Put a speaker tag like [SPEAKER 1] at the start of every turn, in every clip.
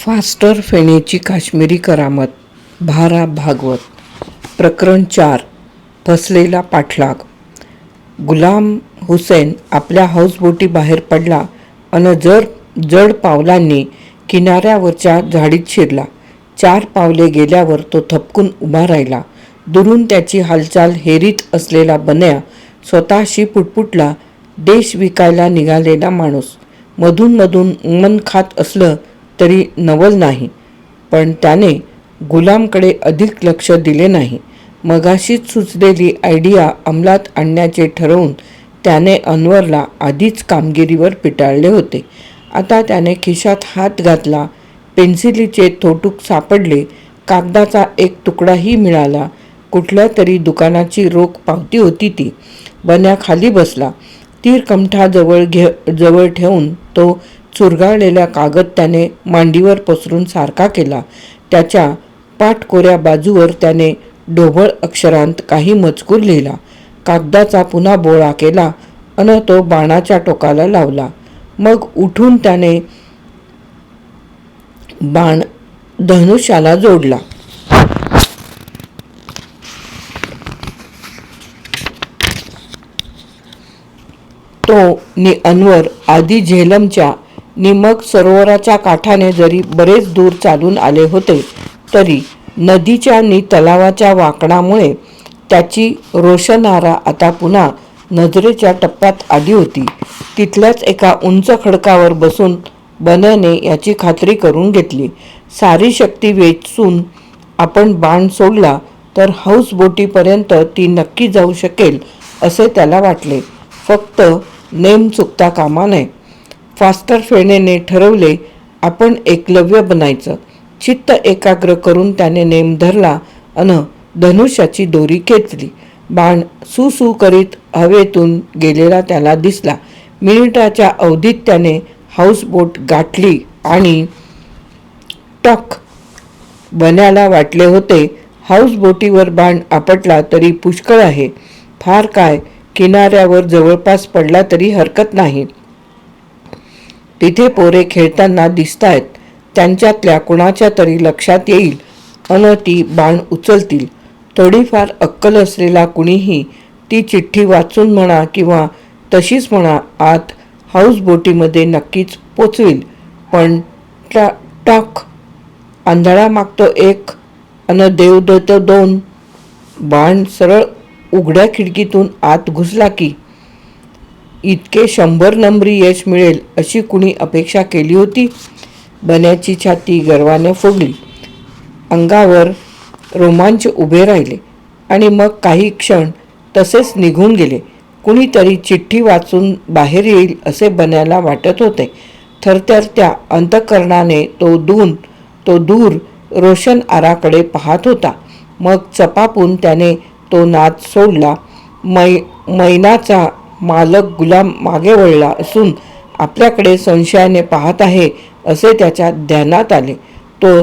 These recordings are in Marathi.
[SPEAKER 1] फास्टर फेणेची काश्मीरी करामत भारा भागवत प्रकरण चार फसलेला पाठलाग. गुलाम हुसेन आपल्या हाऊसबोटी बाहेर पडला अन जर जड पावलांनी किनाऱ्यावरच्या झाडीत शिरला. चार पावले गेल्यावर तो थपकून उभा राहिला. दुरून त्याची हालचाल हेरीत असलेला बन्या स्वतःशी पुटपुटला देश विकायला निघालेला माणूस. मधून मन खात असलं तरी नवल नाही. पण त्याने गुलामकडे अधिक लक्ष दिले नाही. मगाशीच सुचलेली आयडिया अंमलात आणण्याचे ठरवून त्याने अनवरला आधीच कामगिरीवर पिटाळले होते. आता त्याने खिशात हात घातला पेन्सिलीचे थोटूक सापडले कागदाचा एक तुकडाही मिळाला कुठल्या तरी दुकानाची रोख पावती होती ती. बन्या खाली बसला. तीर कमठाजवळ घे जवळ ठेवून तो चुरगाळलेला कागद त्याने मांडीवर पसरून सारखा केला. त्याच्या पाठकोऱ्या बाजूवर त्याने ढोबळ अक्षरांत काही मजकूर लिहिला. कागदाचा पुन्हा बोळा केला अन तो बाणाच्या टोकाला लावला. मग उठून त्याने बाण धनुष्याला जोडला. तो नि अनवर आधी झेलमच्या निमक सरोवराच्या काठाने जरी बरेच दूर चालून आले होते तरी नदीच्या आणि तलावाच्या वाकणामुळे त्याची रोषणारा आता पुन्हा नजरेच्या टप्प्यात आली होती. तिथल्याच एका उंच खडकावर बसून बनने याची खात्री करून घेतली. सारी शक्ती वेचून आपण बाण सोडला तर हाऊस बोटीपर्यंत ती नक्की जाऊ शकेल असे त्याला वाटले. फक्त नेम चुकता कामा नये. फास्टर फेणेने ठरवले आपण एकलव्य बनायचं. चित्त एकाग्र करून त्याने नेम धरला अन धनुष्याची दोरी खेचली. बाण सुसू करीत हवेतून गेलेला त्याला दिसला. मिनिटाच्या अवधीत त्याने हाऊसबोट गाठली आणि टक बन्याला वाटले होते. हाऊसबोटीवर बाण आपटला तरी पुष्कळ आहे. फार काय किनाऱ्यावर जवळपास पडला तरी हरकत नाही. तिथे पोरे खेळताना दिसतायत. त्यांच्यातल्या कुणाच्या तरी लक्षात येईल. अन ती बाण उचलतील. थोडीफार अक्कल असलेला कुणीही ती चिठ्ठी वाचून म्हणा किंवा तशीच म्हणा आत हाऊसबोटीमध्ये नक्कीच पोचवील. पण टा टाक आंधळा मागतो एक अन देव देतो दोन. बाण सरळ उघड्या खिडकीतून आत घुसला की इतके शंभर नंबरी यश मिळेल अशी कुणी अपेक्षा केली होती? बन्याची छाती गर्वाने फुगली अंगावर रोमांच उभे राहिले आणि मग काही क्षण तसेच निघून गेले. कुणीतरी चिठ्ठी वाचून बाहेर येईल असे बन्याला वाटत होते. थरथरत्या अंतकरणाने तो दून तो दूर रोशन आराकडे पाहत होता. मग चपापून त्याने तो नाद सोडला. मै मैनाचा मालक गुलाम मागे वळला असून आपल्याकडे संशयाने पाहत आहे असे त्याच्या ध्यानात आले. तो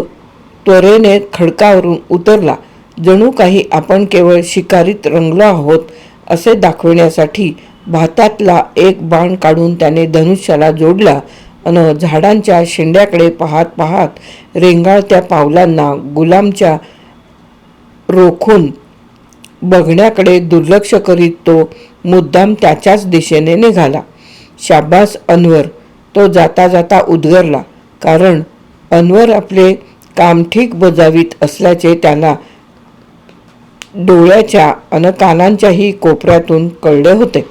[SPEAKER 1] त्वरेने खडकावरून उतरला. जणू काही आपण केवळ शिकारीत रंगलो आहोत असे दाखविण्यासाठी भातातला एक बाण काढून त्याने धनुष्याला जोडला. अन झाडांच्या शेंड्याकडे पाहत पाहत रेंगाळत्या पावलांना गुलामच्या रोखून बघण्याकडे दुर्लक्ष करीत तो मुद्दाम त्याच्याच दिशेने निघाला. शाब्बास अनवर. तो जाता जाता उद्गरला. कारण अनवर आपले काम ठीक बजावीत असल्याचे त्याला डोळ्याच्या अन कानांच्याही कोपऱ्यातून कळले होते.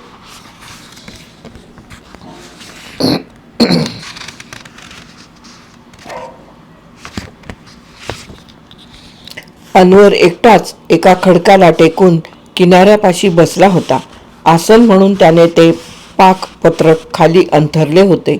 [SPEAKER 1] अनवर एकटाच एका खडकाला टेकून किनाऱ्यापाशी बसला होता. आसन म्हणून त्याने ते पाकपत्रक खाली अंथरले होते.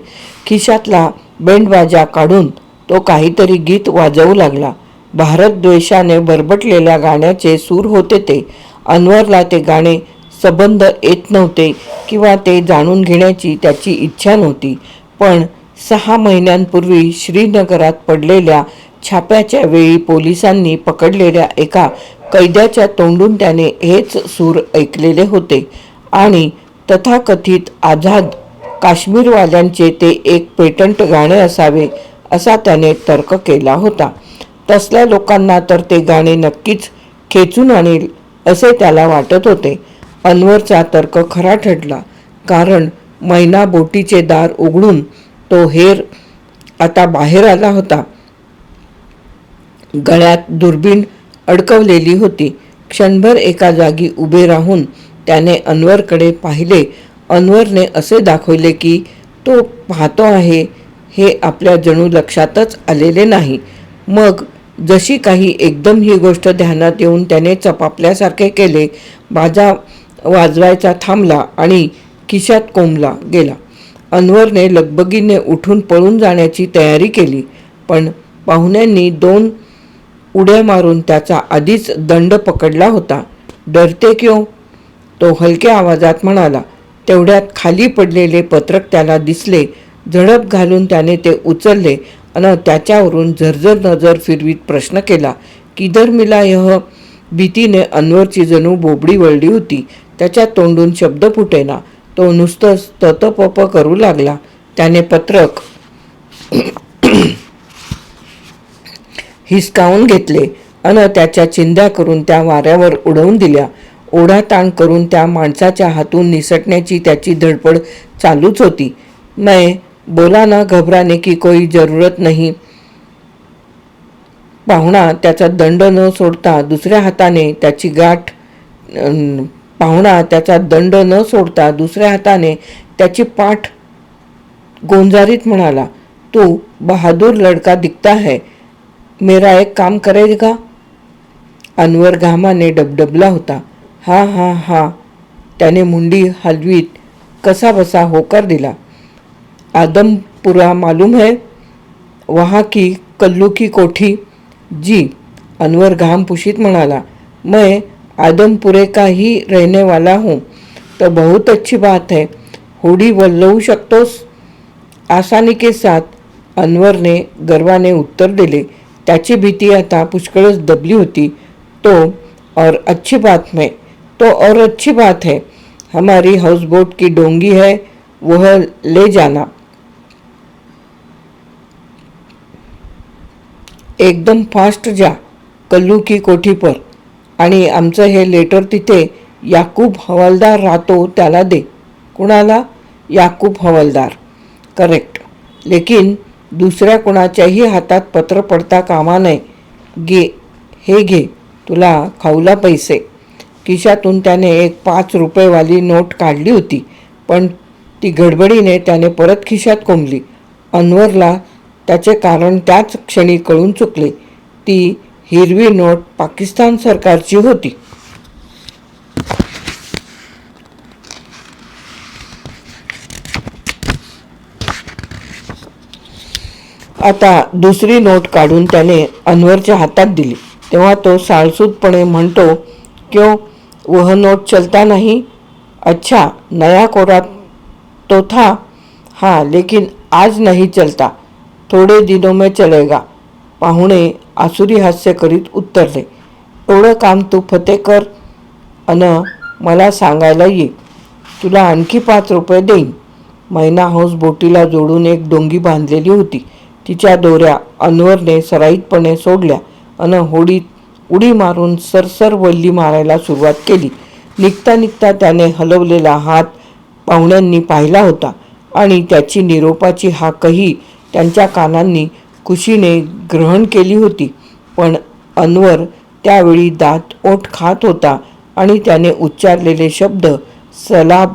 [SPEAKER 1] खिशातला बेंडबाजा काढून तो काहीतरी गीत वाजवू लागला. भारतद्वेषाने बरबटलेल्या गाण्याचे सूर होते ते. अनवरला ते गाणे सबंध येत नव्हते किंवा ते जाणून घेण्याची त्याची इच्छा नव्हती. पण सहा महिन्यांपूर्वी श्रीनगरात पडलेल्या छाप्याच्या वेळी पोलिसांनी पकडलेल्या एका कैद्याच्या तोंडून त्याने हेच सूर ऐकलेले होते. आणि तथाकथित आझाद काश्मीरवाल्यांचे ते एक पेटंट गाणे असावे असा त्याने तर्क केला होता. तसल्या लोकांना तर ते गाणे नक्कीच खेचून आणेल असे त्याला वाटत होते. अनवरचा तर्क खरा ठरला कारण मैना बोटीचे दार उघडून तो हेर आता बाहेर आला होता. गळ्यात दुर्बीण अडकवलेली होती. क्षणभर एका जागी उभे राहून त्याने अनवरकडे पाहिले. अनवरने असे दाखवले की तो पाहतो आहे हे आपल्या जणू लक्षातच आलेले नाही. मग जशी काही एकदम ही गोष्ट ध्यानात येऊन त्याने चपापल्यासारखे केले बाजा वाजवायचा थांबला आणि खिशात कोंबला गेला. अनवरने लगबगीने उठून पळून जाण्याची तयारी केली पण पाहुण्यांनी दोन उड्या मारून त्याचा आधीच दंड पकडला होता. डरते क्यों? तो हलक्या आवाजात म्हणाला तेवढ्यात खाली पडलेले पत्रक त्याला दिसले झडप घालून त्याने ते उचलले आणि त्याच्यावरून झरझर नजर फिरवीत प्रश्न केला किधर मिला यह? भीतीने अन्वरची जणू बोबडी वळली होती त्याच्या तोंडून शब्द फुटेना तो नुसतंच ततपप करू लागला त्याने पत्रक हिसकावून घेतले अन त्याच्या चिंध्या करून त्या वाऱ्यावर उडवून दिल्या ओढाताण करून त्या माणसाच्या हातून निसटण्याची त्याची धडपड चालूच होती. मैं बोला ना घबराने की कोई जरूरत नाही. पाहुणा त्याचा दंड न सोडता दुसऱ्या हाताने त्याची गाठ पाहुणा त्याचा दंड न सोडता दुसऱ्या हाताने त्याची पाठ गोंजारीत म्हणाला तू बहादूर लड़का दिखता है. मेरा एक काम करेगा. अनवर घामाने डबडबला होता. हा हा हा. त्याने मुंडी हलवीत कसा बसा होकार दिला. आदमपुरा मालूम है? वहाँ की कल्लू की कोठी? जी अनवर घाम पुशीत म्हणाला. मैं आदमपुरे का ही रहने वाला हूँ। तो बहुत अच्छी बात है। होडी वल्लवू शकतोस? आसानी के साथ अनवरने गर्वाने उत्तर दिले. त्याची भीती आता पुष्कळच दबली होती. तो और अच्छी बात में तो और अच्छी बात है। हमारी हाउस बोट की डोंगी है वह ले जाना। एकदम फास्ट जा कल्लू की कोठी पर। आणि आमचं हे लेटर तिथे याकूब हवालदार राहतो त्याला दे। कुणाला? याकूब हवालदार। करेक्ट लेकिन दुसऱ्या कुणाच्याही हातात पत्र पडता कामा नये। गे हे घे तुला खाऊला पैसे। खिशातून त्याने एक पाच रुपयेवाली नोट काढली होती. पण ती गडबडीने त्याने परत खिशात कोंबली. अनवरला त्याचे कारण त्याच क्षणी कळून चुकले. ती हिरवी नोट पाकिस्तान सरकारची होती. आता दुसरी नोट काढून त्याने अनवरच्या हातात दिली. तेव्हा तो साळसूदपणे म्हणतो क्यों वह नोट चलता नहीं। अच्छा नया कोरा तो था। हाँ लेकिन आज नहीं चलता। थोडे दिनों में चलेगा। पाहुणे आसुरी हास्य करीत उत्तरले। एवढं काम तू फते कर अन मला सांगायला ये। तुला आणखी पाच रुपये देईन। मैना हाऊस बोटीला जोडून एक डोंगी बांधलेली होती. तिच्या दोऱ्या अनवरने सराईतपणे सोडल्या अन होडीत उडी मारून सरसर वल्ली मारायला सुरुवात केली. निघता निघता त्याने हलवलेला हात पाहुण्यांनी पाहिला होता आणि त्याची निरोपाची हाकही त्यांच्या कानांनी खुशीने ग्रहण केली होती. पण अनवर त्यावेळी दात ओठ खात होता आणि त्याने उच्चारलेले शब्द सलाब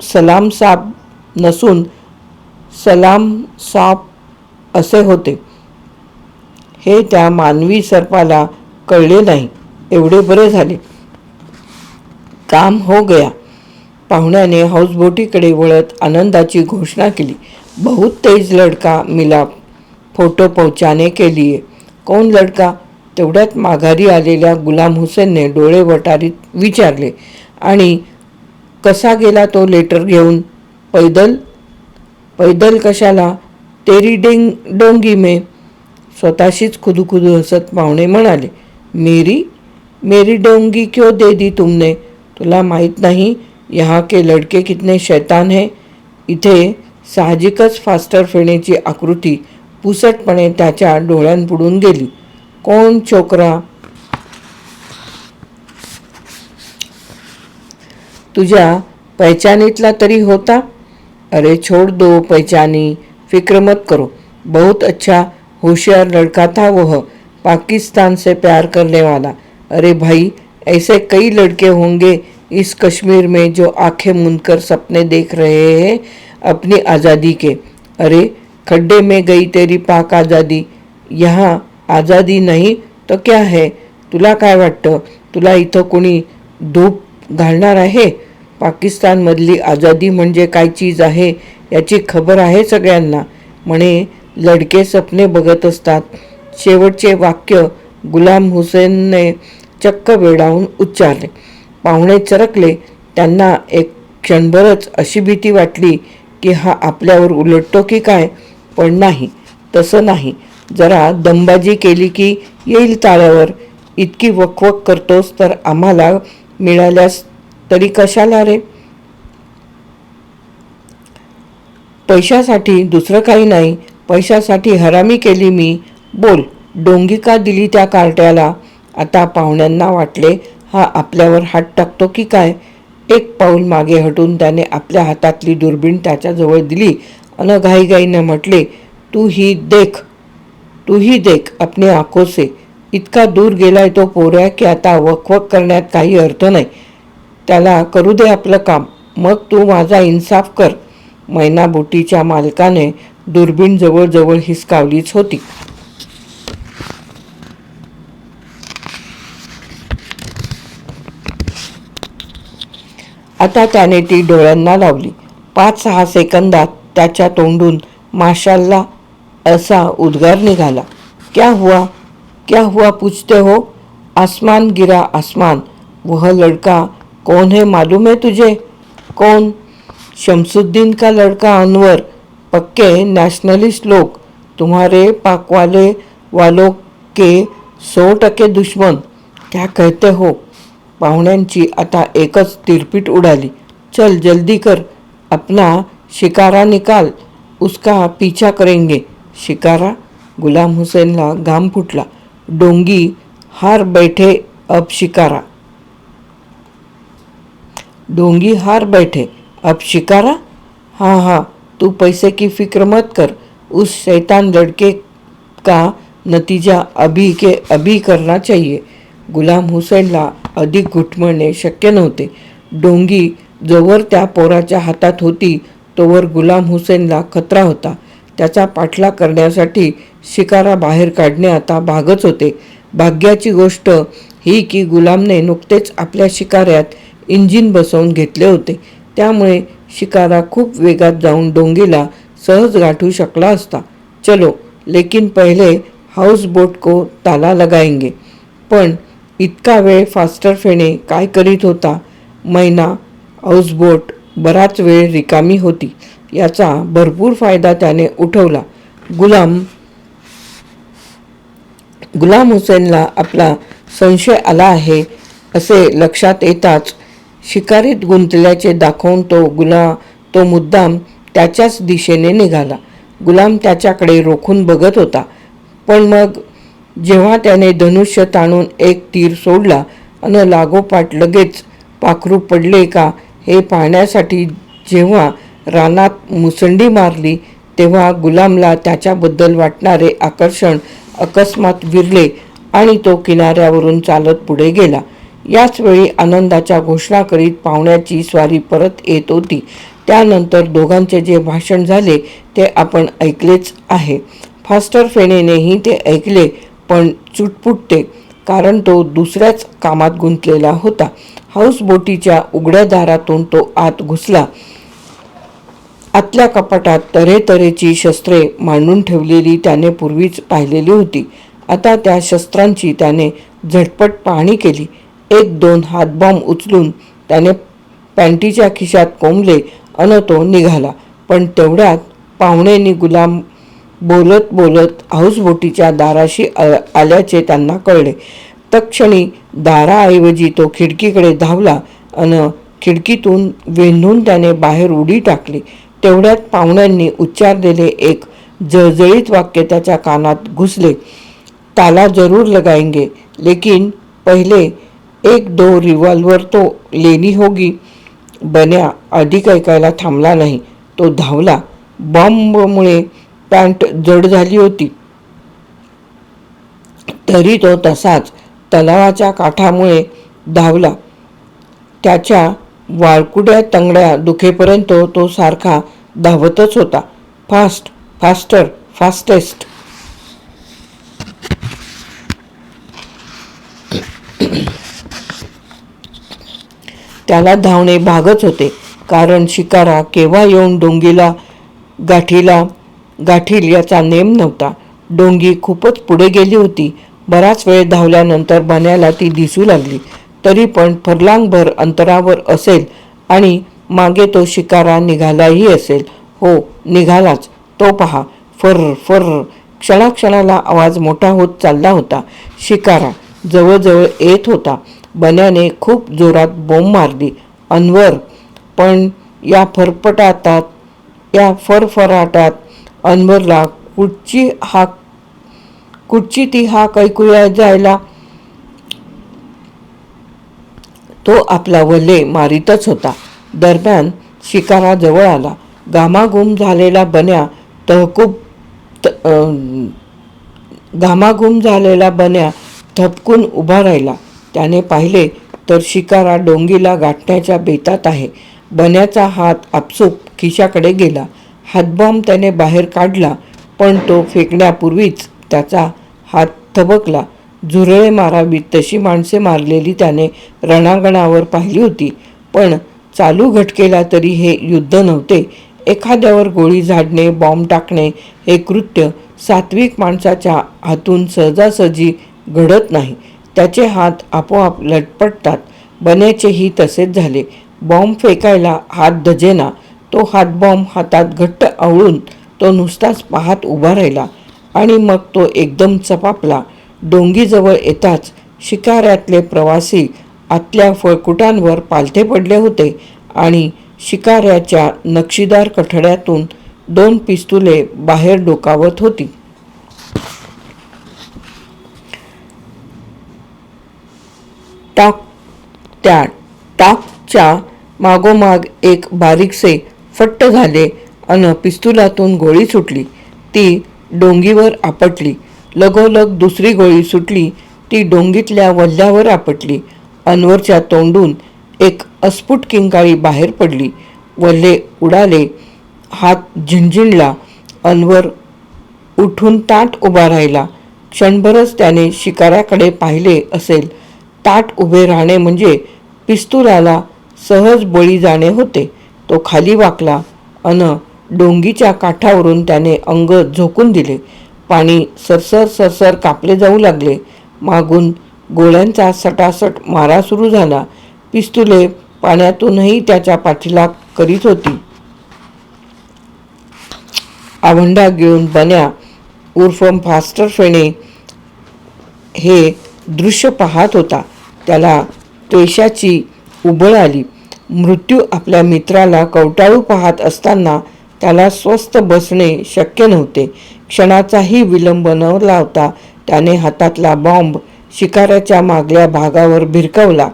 [SPEAKER 1] सलाम साब नसून सलाम साप असे होते. हे त्या मानवी सर्पाला कळले नाही. एवढे बरे झाले. काम हो गया. पाहुण्याने हाऊसबोटीकडे वळत आनंदाची घोषणा केली. बहुत तेज लड़का मिला. फोटो पोचाने केलीये कोण लड़का? तेवढ्यात माघारी आलेल्या गुलाम हुसेनने डोळे वटारीत विचारले. आणि कसा गेला तो लेटर घेऊन? पैदल? पैदल कशाला? तेरी डेंग डोंगी मे? स्वतःशीच खुदुखुदू हसत पाहुणे म्हणाले. मेरी मेरी डोंगी क्यों दे दी तुमने? तुला माहीत नाही यहाँ के लड़के कितने शैतान हैं। इथे साहजिकच फास्टर फेणेची आकृती पुसटपणे त्याच्या डोळ्यांपुडून गेली. कोण छोकरा? तुझ्या पहचानीतला तरी होता? अरे छोड़ दो पहचानी फिक्र मत करो. बहुत अच्छा होशियार लड़का था वह पाकिस्तान से प्यार करने वाला। अरे भाई ऐसे कई लड़के होंगे इस कश्मीर में जो आंखें मूंदकर सपने देख रहे हैं अपनी आज़ादी के। अरे खड्डे में गई तेरी पाक आज़ादी। यहाँ आज़ादी नाही तर क्या है? तुला काय वाटतं? तुला इथं कोणी धूप घालणार आहे? पाकिस्तानमधली आझादी म्हणजे काय चीज आहे? याची खबर आहे सगळ्यांना म्हणे लडके सपने बघत असतात. शेवटचे वाक्य गुलाम हुसेनने चक्क वेडावून उच्चारले. पाहुणे चरकले. त्यांना एक क्षणभरच अशी भीती वाटली की हा आपल्यावर उलटतो की काय? पण नाही तसं नाही. जरा दमबाजी केली की येईल ताळ्यावर इतकी वकवक करतोस तर आम्हाला मिळाल्यास तरी कशाला रे? पैशासाठी दुसरं काही नाही. पैशासाठी हरामी केली मी. बोल. डोंगी का दिली त्या कार्ट्याला? आता पाहुण्यांना वाटले हा आपल्यावर हात टाकतो की काय? एक पाऊल मागे हटून त्याने आपल्या हातातली दुर्बीण त्याच्याजवळ दिली अन घाईघाईने म्हटले तू ही देख. तू ही देख अपने आंखों से. इतका दूर गेलाय तो पोऱ्या की आता वकवक करण्यात काही अर्थ नाही. त्याला करू दे आपलं काम. मग तू माझा इन्साफ कर. मैना बोटीच्या मालकाने दुर्बीण जवळजवळ हिसकावलीच होती. आता त्याने ती डोळ्यांना लावली. पाच सहा सेकंदात त्याच्या तोंडून माशाला असा उद्गार निघाला. क्या हुआ? क्या हुआ पूछते हो? आसमान गिरा आसमान. वह लड़का कौन है मालूम है तुझे? कौन? शमसुद्दीन का लड़का अनवर पक्के नेशनलिस्ट लोग तुम्हारे पाक वाले वालों के सौ टके दुश्मन। क्या कहते हो? पाहुण्यांची आता एकच तिरपीट उडाली. चल, जल्दी कर. अपना शिकारा निकाल. उसका पीछा करेंगे. शिकारा? गुलाम हुसेनला घाम फुटला. डोंगी, हार बैठे, अब शिकारा. डोंगी, हार बैठे, अब शिकारा? हाँ हाँ तू पैसे की फ़िक्र मत कर. उस शैतान लड़के का नतीजा अभी के अभी करना चाहिए. गुलाम हुसेनला अधिक घुटमळणे शक्य नव्हते. डोंगी जोवर त्या पोराच्या हातात होती तोवर गुलाम हुसेनला खतरा होता. त्याचा पाठलाग करण्यासाठी शिकारा बाहेर काढणे आता भागच होते. भाग्याची गोष्ट ही की गुलामने नुकतेच आपल्या शिकाऱ्यात इंजिन बसवून घेतले होते. त्यामुळे शिकारा खूप वेगात जाऊन डोंगीला सहज गाठू शकला असता. चलो लेकिन पहिले हाऊस बोट को ताला लगाएंगे. पण इतका वेळ फास्टर फेणे काय करीत होता? मैना हाऊसबोट बराच वेळ रिकामी होती. याचा भरपूर फायदा त्याने उठवला. गुलाम गुलाम हुसेनला आपला संशय आला आहे असे लक्षात येताच शिकारीत गुंतल्याचे दाखवून तो गुला तो मुद्दाम त्याच्याच दिशेने निघाला. गुलाम त्याच्याकडे रोखून बघत होता. पण मग जेव्हा त्याने धनुष्य ताणून एक तीर सोडला अन लागोपाठ लगेच पाखरू पडले का हे पाहण्यासाठी जेव्हा रानात मुसंडी मारली तेव्हा गुलामला त्याच्याबद्दल वाटणारे आकर्षण अकस्मात विरले आणि तो किनाऱ्यावरून चालत पुढे गेला. याच वेळी आनंदाच्या घोषणा करीत पाहुण्याची स्वारी परत येत होती. त्यानंतर दोघांचे जे भाषण झाले ते आपण ऐकलेच आहे. फास्टर फेनेनेही ते ऐकले पण चुटपुटते कारण तो दुसऱ्याच कामात गुंतलेला होता. हाऊसबोटीच्या उघड्या दारातून तो आत घुसला. आतल्या कपाटात तऱ्हेतऱ्हेची शस्त्रे मांडून ठेवलेली त्याने पूर्वीच पाहिलेली होती. आता त्या शस्त्रांची त्याने झटपट पाहणी केली. एक दोन हातबॉम्ब उचलून त्याने पॅन्टीच्या खिशात कोंबले अन तो निघाला. पण तेवढ्यात पाहुणेनी गुलाम बोलत बोलत हाऊसबोटीच्या दाराशी आ- आल्याचे त्यांना कळले. तत्क्षणी दाराऐवजी तो खिडकीकडे धावला अन खिडकीतून वेंधून त्याने बाहेर उडी टाकली. तेवढ्यात पाहुण्यांनी उच्चारलेले एक जळजळीत वाक्य त्याच्या कानात घुसले. ताला जरूर लगाएंगे लेकिन पहिले एक दो रिव्हॉल्वर तो लेनी होगी. बन्या अधिक ऐकायला थांबला नाही. तो धावला. बॉम्बमुळे पॅन्ट जड झाली होती. तरी तो तसाच तलावाच्या काठामुळे धावला. त्याच्या वाळकुड्या तंगड्या दुखेपर्यंत तो सारखा धावतच होता. Fast faster fastest. त्याला धावणे भागच होते. कारण शिकारा केव्हा येऊन डोंगीला गाठीला गाठील याचा नेम नव्हता. डोंगी खूपच पुढे गेली होती. बराच वेळ धावल्यानंतर बन्याला ती दिसू लागली. तरी पण फरलांगभर अंतरावर असेल आणि मागे तो शिकारा निघालाही असेल. हो निघालाच. तो पहा. फर फर क्षणाक्षणाला आवाज मोठा होत चालला होता. शिकारा जवळजवळ येत होता. बन्याने खूप जोरात बोंब मारली. अनवर. पण या फरफटातात या फरफराटात अनवरला कुठची हा कुठची ती हाक ऐकूया जायला? तो आपला वल्ले मारीतच होता. दरम्यान शिकारा जवळ आला. गामागुम झालेला बन्या तहकूब त- घामाघूम झालेला बन्या थपकून उभा राहिला. त्याने पाहिले तर शिकारा डोंगीला गाठण्याच्या बेतात आहे. बन्याचा हात आपसूक खिशाकडे गेला. हातबॉम्ब त्याने बाहेर काढला पण तो फेकण्यापूर्वीच त्याचा हात थबकला. झुरळे मारावीत तशी माणसे मारलेली त्याने रणांगणावर पाहिली होती पण चालू घटकेला तरी हे युद्ध नव्हते. एखाद्यावर गोळी झाडणे बॉम्ब टाकणे हे कृत्य सात्विक माणसाच्या हातून सहजासहजी घडत नाही. त्याचे हात आपोआप लटपटतात. बन्याचेही तसेच झाले. बॉम्ब फेकायला हात धजेना तो हातबॉम्ब हातात घट्ट आवळून तो नुसताच पाहत उभा राहिला आणि मग तो एकदम चपापला. डोंगीजवळ येताच शिकाऱ्यातले प्रवासी आतल्या फळकुटांवर पालथे पडले होते आणि शिकाऱ्याच्या नक्षीदार कठड्यातून दोन पिस्तुले बाहेर डोकावत होती. टाक त्या टाकच्या मागोमाग एक बारीकसे फट्ट झाले अन पिस्तुलातून गोळी सुटली. ती डोंगीवर आपटली. लगोलग दुसरी गोळी सुटली. ती डोंगीतल्या वल्ल्यावर आपटली. अनवरच्या तोंडून एक अस्फुट किंकाळी बाहेर पडली. वल्ले उडाले. हात झिंझिणला अनवर उठून ताट उभा राहिला. क्षणभरच त्याने शिकाऱ्याकडे पाहिले असेल. ताट उभे राहणे म्हणजे पिस्तुलाला सहज बळी जाणे होते. तो खाली वाकला अन डोंगीच्या काठावरून त्याने अंग झोकून दिले. पाणी सरसर सरसर कापले जाऊ लागले. मागून गोळ्यांचा सटासट मारा सुरू झाला. पिस्तुले पाण्यातूनही त्याच्या पाठीला करीत होती. आवंडा घेऊन बन्या उर्फ फास्टर फेणे हे दृश्य पाहत होता. त्याला त्वेषाची उबळ आली. मृत्यू आपल्या मित्राला कवटाळू पाहत असताना त्याला स्वस्थ बसणे शक्य नव्हते. क्षणाचाही विलंब न लावता त्याने हातातला बॉम्ब शिकाऱ्याच्या मागल्या भागावर भिरकवला.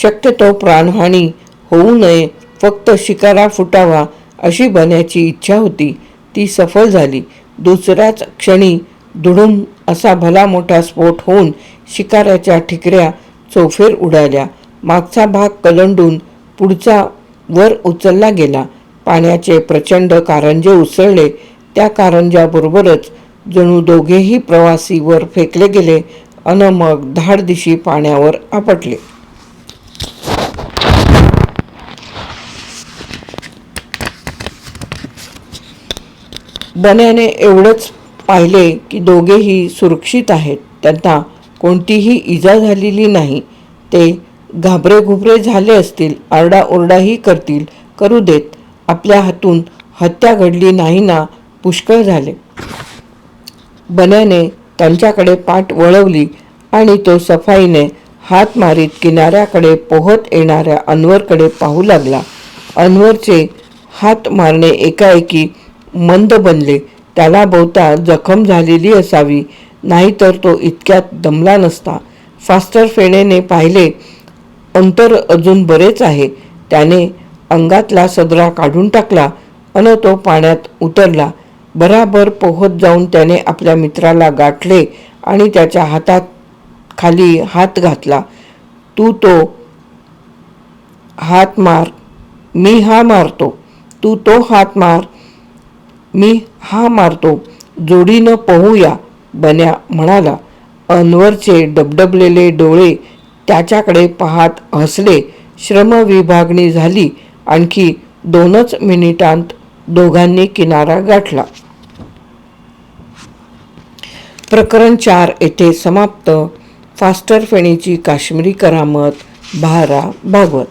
[SPEAKER 1] शक्यतो प्राणहानी होऊ नये फक्त शिकारा फुटावा अशी बनण्याची इच्छा होती. ती सफल झाली. दुसऱ्याच क्षणी दुडूम असा भला मोठा स्फोट होऊन शिकाऱ्याच्या ठिकऱ्या चौफेर उडाल्या. मागचा भाग कलंडून पुढचा वर उचलला गेला. पाण्याचे प्रचंड कारंजे उसळले. त्या कारंजाबरोबरच जणू दोघेही प्रवासी वर फेकले गेले अन मग धाडदिशी पाण्यावर आपटले. बन्याने एवढंच पाहिले की दोघेही सुरक्षित आहेत. त्यांना कोणतीही इजा झालेली नाही. ते घाबरेघुबरे झाले असतील आरडाओरडाही करतील. करू देत आपल्या हातून हत्या घडली नाही ना पुष्कळ झाले. बन्याने त्यांच्याकडे पाठ वळवली आणि तो सफाईने हात मारीत किनाऱ्याकडे पोहत येणाऱ्या अनवरकडे पाहू लागला. अन्वरचे हात मारणे एकाएकी मंद बनले. त्याला बहुता जखम झालेली असावी. नाहीतर तो इतक्यात दमला नसता. फास्टर फेणेने पाहिले अंतर अजून बरेच आहे. त्याने अंगातला सदरा काढून टाकला अन तो पाण्यात उतरला. बराबर पोहत जाऊन त्याने आपल्या मित्राला गाठले आणि त्याच्या हातात खाली हात घातला. तू तो हात मार मी हा मारतो. तू तो हात मार मी हा मारतो. जोडीनं पोहूया. बन्या म्हणाला अनवरचे डबडबलेले डोळे त्याच्याकडे पाहत हसले. श्रमविभागणी झाली. आणखी दोनच मिनिटांत दोघांनी किनारा गाठला. प्रकरण चार येथे समाप्त. फास्टर फेणीची काश्मीरी करामत भारा भागवत.